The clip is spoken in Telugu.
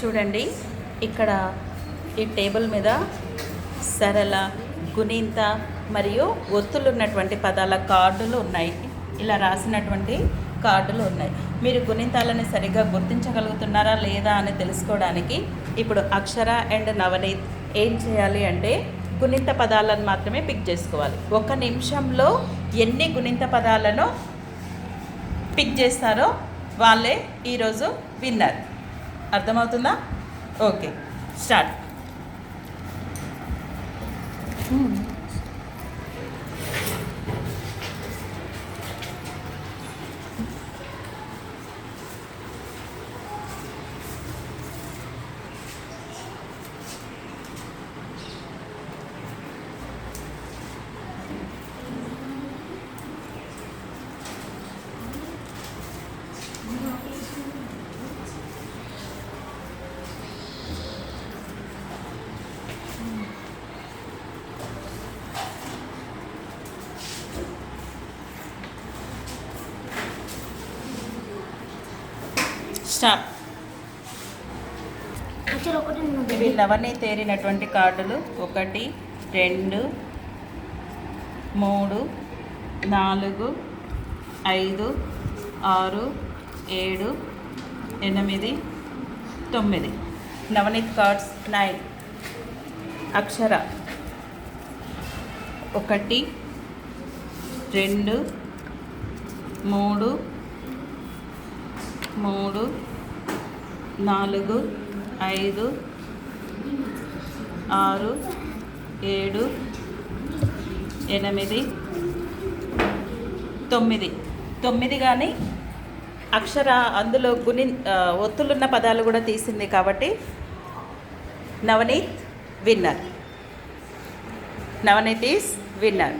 చూడండి. ఇక్కడ ఈ టేబుల్ మీద సరళ గుణింత మరియు ఒత్తులు ఉన్నటువంటి పదాల కార్డులు ఉన్నాయి. ఇలా రాసినటువంటి కార్డులు ఉన్నాయి. మీరు గుణింతాలని సరిగ్గా గుర్తించగలుగుతున్నారా లేదా అని తెలుసుకోవడానికి ఇప్పుడు అక్షర అండ్ నవనీత్ ఏం చేయాలి అంటే గుణింత పదాలను మాత్రమే పిక్ చేసుకోవాలి. ఒక నిమిషంలో ఎన్ని గుణింత పదాలను పిక్ చేస్తారో వాళ్ళే ఈరోజు విన్నర్ అర్థమవుతుందా? ఓకే. స్టార్ట్. Hmm. స్టాప్. ఇవి నవని తేరినటువంటి కార్డులు. ఒకటి రెండు మూడు నాలుగు ఐదు ఆరు ఏడు ఎనిమిది తొమ్మిది. Navneet cards nine. అక్షర. ఒకటి రెండు మూడు మూడు నాలుగు ఐదు ఆరు ఏడు ఎనిమిది తొమ్మిది. తొమ్మిది కానీ అక్షర అందులో గుని ఒత్తులున్న పదాలు కూడా తీసింది కాబట్టి Navneet winner. Navneet is winner.